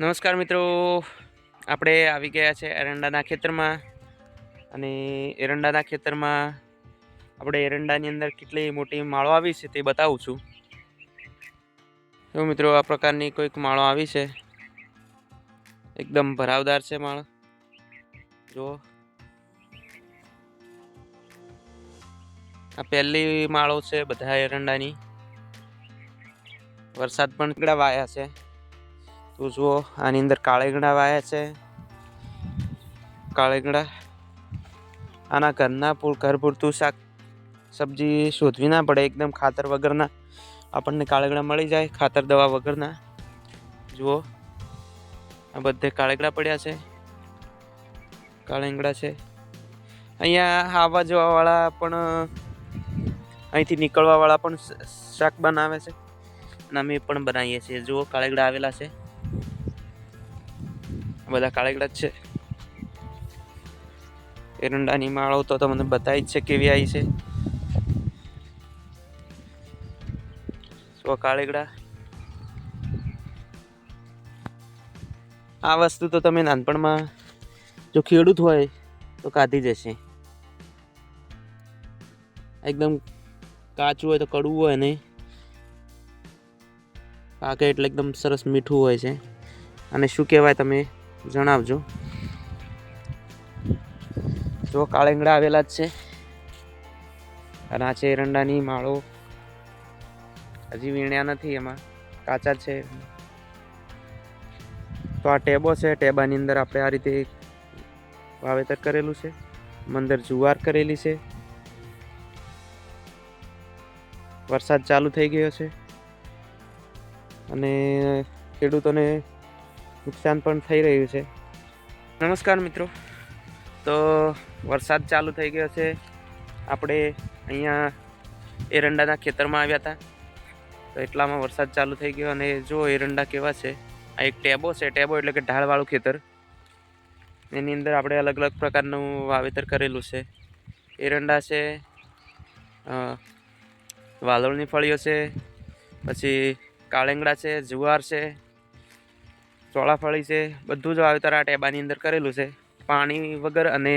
નમસ્કાર મિત્રો. આપણે આવી ગયા છે એરંડાના ખેતરમાં અને એરંડાના ખેતરમાં આપણે એરંડાની અંદર કેટલી મોટી માળો આવી છે તે બતાવું છું. તો મિત્રો, આ પ્રકારની કોઈક માળો આવી છે. એકદમ ભરાવદાર છે માળ. જુઓ આ પહેલી માળો છે બધા એરંડાની. વરસાદ પણ વાયા છે. તો જુઓ, આની અંદર કાળેગડા વાયા છે. કાળેગડા આના ઘરના પૂર ઘર પૂરતું શાક સબ્જી શોધવી ના પડે, એકદમ ખાતર વગરના આપણને કાળેગડા મળી જાય, ખાતર દવા વગરના. જુઓ, આ બધે કાળેગડા પડ્યા છે. કાળેંગડા છે. અહીંયા આવવા જવાવાળા પણ, અહીંથી નીકળવાવાળા પણ શાક બનાવે છે. અને અમે પણ બનાવીએ છીએ. જુઓ કાળેગડા આવેલા છે. બધા કાળેગડા જ છે. એરંડાની માળો તો તમને બતાવી જ છે કેવી આવી છે. સો કાળેગડા આ વસ્તુ તો તમે નાનપણમાં જો ખેડૂત હોય તો કાઢી જશે એકદમ કાચું હોય તો કડવું હોય નહીં. પાકે એટલે એકદમ સરસ મીઠું હોય છે. અને શું કહેવાય તમે? જણાવજો. જો કાળેંગડા આવેલા જ છે. અને આ છે એરંડાની માળો. હજી વીણ્યા નથી એમાં. કાચા છે. તો આ ટેબો છે. ટેબાની અંદર આપણે આ રીતે વાવેતર કરેલું છે. મંદર જુવાર કરેલી છે. વરસાદ ચાલુ થઈ ગયો છે. અને ખેડૂતોને નુકસાન પણ થઈ રહ્યું છે. નમસ્કાર મિત્રો. તો વરસાદ ચાલુ થઈ ગયો છે. આપણે અહીંયા એરંડાના ખેતરમાં આવ્યા હતા. તો એટલામાં વરસાદ ચાલુ થઈ ગયો અને જો એરંડા કેવા છે. આ એક ટેબો છે. ટેબો એટલે કે ઢાળવાળું ખેતર. એની અંદર આપણે અલગ અલગ પ્રકારનું વાવેતર કરેલું છે. એરંડા છે વાલોળની ફળીઓ છે, પછી કાળેંગડા છે, જુવાર છે ચોળાફળી છે, બધું જ વાવેતર આ ટેબાની અંદર કરેલું છે. પાણી વગર અને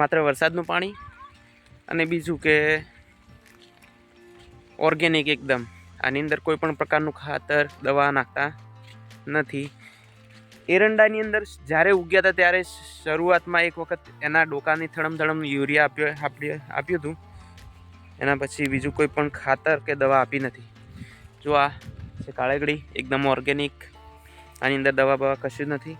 માત્ર વરસાદનું પાણી અને બીજું કે ઓર્ગેનિક એકદમ. આની અંદર કોઈ પણ પ્રકારનું ખાતર, દવા નાખતા નથી. એરંડાની અંદર જ્યારે ઉગ્યા હતા ત્યારે શરૂઆતમાં એક વખત એના ડોકાની થડમ યુરિયા આપ્યો આપ્યો આપ્યું હતું. એના પછી બીજું કોઈ પણ ખાતર કે દવા આપી નથી. જો આ છે કાળેગડી, એકદમ ઓર્ગેનિક આની અંદર દવા બવા કશું જ નથી.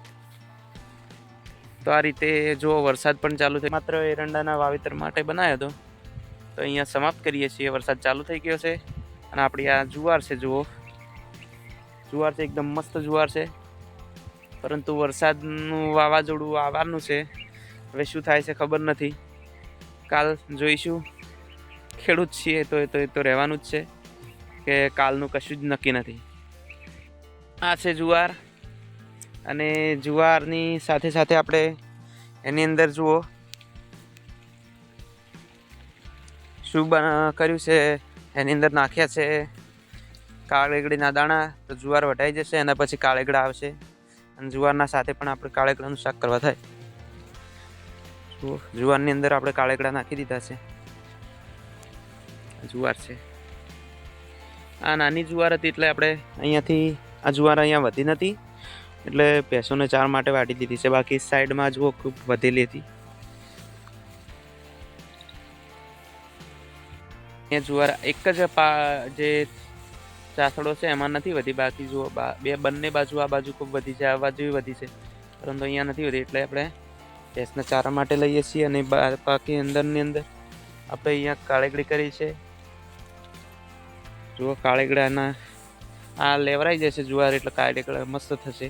તો આ રીતે જો વરસાદ પણ ચાલુ થયો માત્ર એરંડાના વાવેતર માટે બનાવ્યો હતો. તો અહીંયા સમાપ્ત કરીએ છીએ. વરસાદ ચાલુ થઈ ગયો છે. અને આપણી આ જુવાર છે, જુઓ. જુવાર છે, એકદમ મસ્ત જુવાર છે. પરંતુ વરસાદનું વાવાઝોડું આવવાનું છે. હવે શું થાય છે ખબર નથી. કાલ જોઈશું. ખેડૂત છીએ તો એ તો એ તો રહેવાનું જ છે. કે કાલનું કશું જ નક્કી નથી. આ છે જુવાર. અને જુવારની સાથે સાથે આપણે એની અંદર જુઓ. શું કર્યું છે? એની અંદર નાખ્યા છે કાળેગડીના દાણા. તો જુવાર વટાઈ જશે એના પછી કાળેગડા આવશે. અને જુવારના સાથે પણ આપણે કાળેગડાનું શાક કરવા થાય. જુવારની અંદર આપણે કાળેગડા નાખી દીધા છે. જુવાર છે. આ નાની જુવાર હતી એટલે આપણે અહીંયાથી આ જુવાર અહીંયા વધી નથી. એટલે ભેંસોને ચાર માટે વાટી દીધી છે. બાકી સાઈડમાં જુઓ, ખૂબ વધેલી હતી. અહીંયા જુવાર એક જ પા, જે ચાસડો છે એમાં નથી વધી. બાકી જુઓ, બે બંને બાજુ, આ બાજુ ખૂબ વધી છે, આ બાજુ વધી છે. પરંતુ અહીંયા નથી વધી, એટલે આપણે ભેંસના ચારા માટે લઈએ છીએ. અને બાકી અંદરની અંદર આપણે અહીંયા કાળેગડી કરી છે. જુઓ કાળેગડાના આ લેવરાઈ જશે જુવાર એટલે કાળેગડા મસ્ત થશે.